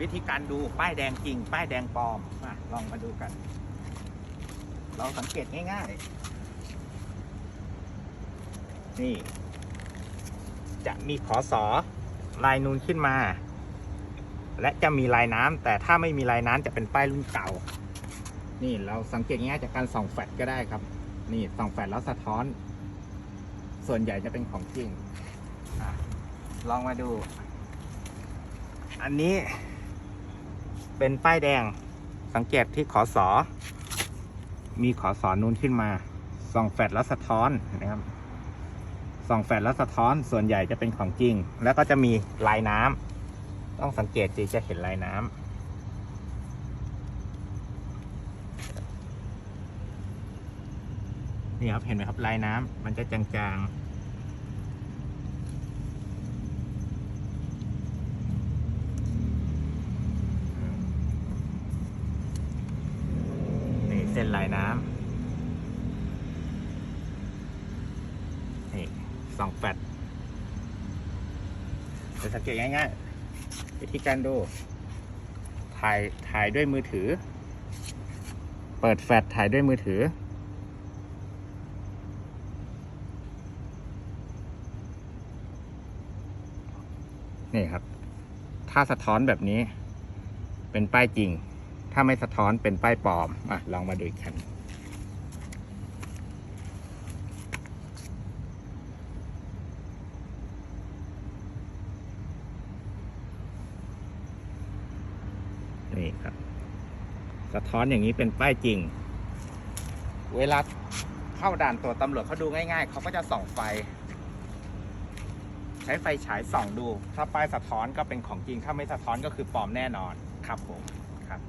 วิธีการดูป้ายแดงจริง ป้ายแดงปลอมมาลองมาดูกัน เราสังเกตง่ายๆ นี่ จะมีขอสอลายนูนขึ้นมา และจะมีลายน้ำแต่ถ้าไม่มีลายน้ำจะเป็นป้ายรุ่นเก่า นี่เราสังเกตง่ายจากการส่องแฟลชก็ได้ครับ นี่ส่องแฟลชแล้วสะท้อน ส่วนใหญ่จะเป็นของจริงอลองมาดู อันนี้ เป็นป้ายแดง สังเกตที่ขอสอ มีขอสอนูนขึ้นมา ส่องแฟลชแล้วสะท้อนนะครับ ส่องแฟลชแล้วสะท้อน ส่วนใหญ่จะเป็นของจริง แล้วก็จะมีลายน้ำต้องสังเกตจีจะเห็นลายน้ำนี่ครับ เห็นไหมครับลายน้ำมันจะจางๆ ส้นลายน้ำนี่สองแฟลชจะสังเกตง่ายๆวิธีการดูถ่ายถ่ายด้วยมือถือ เปิดแฟลชถ่ายด้วยมือถือ นี่ครับ ถ้าสะท้อนแบบนี้ เป็นป้ายจริง ถ้าไม่สะท้อนเป็นป้ายปลอมอะลองมาดูอีกคันนี่ครับ สะท้อนอย่างนี้เป็นป้ายจริง เวลาเข้าด่านตรวจตำรวจเขาดูง่าย ๆ เขาก็จะส่องไฟ ใช้ไฟฉายส่องดู ถ้าป้ายสะท้อนก็เป็นของจริง ถ้าไม่สะท้อนก็คือปลอมแน่นอนครับผม ครับ